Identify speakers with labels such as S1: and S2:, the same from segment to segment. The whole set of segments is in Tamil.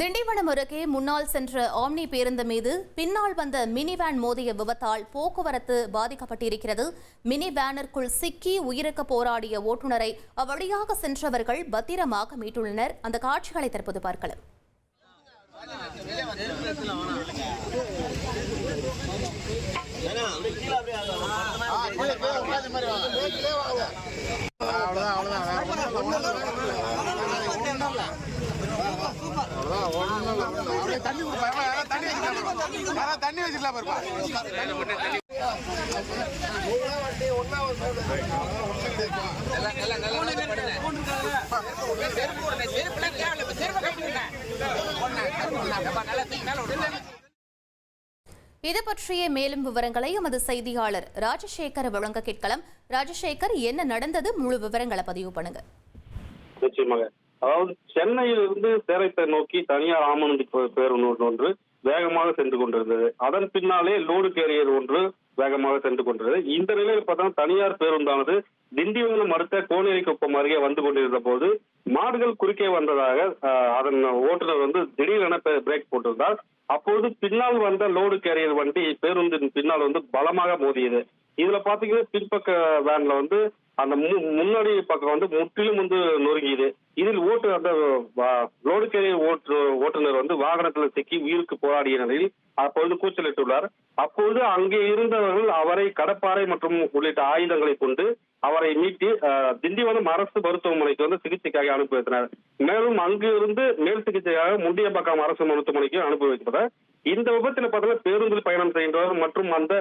S1: திண்டிவனம் அருகே முன்னால் சென்ற ஆம்னி பேருந்து மீது பின்னால் வந்த மினி வேன் மோதிய விபத்தால் போக்குவரத்து பாதிக்கப்பட்டிருக்கிறது மினி வேனிற்குள் சிக்கி உயிருக்கு போராடிய ஓட்டுநரை அவ்வழியாக சென்றவர்கள் பத்திரமாக மீட்டுள்ளனர் அந்த காட்சிகளை தற்போது பார்க்கலாம் தண்ணி தண்ணி தண்ணி பாருப்பா இது பற்றிய மேலும் விவரங்களை எமது செய்தியாளர் ராஜசேகர் வழங்க கேட்கலாம் ராஜசேகர் என்ன நடந்தது முழு விவரங்களை பதிவு பண்ணுங்க
S2: அதாவது சென்னையில் இருந்து சேலத்தை நோக்கி தனியார் ஆமணி பேருந்து ஒன்று வேகமாக சென்று கொண்டிருந்தது அதன் பின்னாலே லோடு கேரியர் ஒன்று வேகமாக சென்று கொண்டிருந்தது இந்த நிலையில் பார்த்தா தனியார் பேருந்தானது திண்டிவனம் அடுத்த கோனேரி குப்பம் அருகே வந்து கொண்டிருந்த போது மாடுகள் குறுக்கே வந்ததாக அதன் ஓட்டுநர் வந்து திடீரென பிரேக் போட்டிருந்தார் அப்போது பின்னால் வந்த லோடு கேரியர் வண்டி பேருந்தின் பின்னால் வந்து பலமாக மோதியது இதுல பாத்தீங்கன்னா பின்பக்க வேன்ல வந்து அந்த முன்னாடி பக்கம் வந்து முற்றிலும் வந்து நொறுங்கியது இதில் ஓட்டு அந்த லோடு கேரிய ஓட்டு ஓட்டுநர் வந்து வாகனத்தில் சிக்கி உயிருக்கு போராடிய நிலையில் அப்பொழுது கூச்சலிட்டுள்ளார் அப்போது அங்கே இருந்தவர்கள் அவரை கடப்பாறை மற்றும் உள்ளிட்ட ஆயுதங்களை கொண்டு அவரை மீட்டி திண்டிவனம் அரசு மருத்துவமனைக்கு வந்து சிகிச்சைக்காக அனுப்பி வைத்தனர் மேலும் அங்கிருந்து மேல் சிகிச்சைக்காக முண்டியம்பாக்கம் அரசு மருத்துவமனைக்கு அனுப்பி வைத்தனர் இந்த விபத்துல பார்த்தீங்கன்னா பேருந்தில் பயணம் செய்கின்றவர் மற்றும் அந்த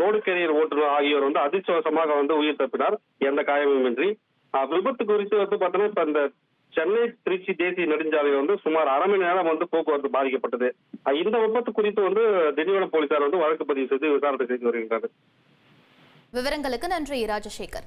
S2: லோடு கேரியர் ஓட்டுநர் ஆகியோர் வந்து அதிர்ஷ்டவசமாக வந்து உயிர் தப்பினார் எந்த காயமுமின்றி விபத்து குறித்து வந்து பார்த்தீங்கன்னா இப்ப இந்த சென்னை திருச்சி தேசிய நெடுஞ்சாலையில் வந்து சுமார் அரை மணி நேரம் வந்து போக்குவரத்து பாதிக்கப்பட்டது இந்த விபத்து குறித்து வந்து திண்டிவனம் போலீசார் வந்து வழக்கு பதிவு செய்து விசாரணை செய்து வருகின்றனர்
S1: விவரங்களுக்கு நன்றி ராஜசேகர்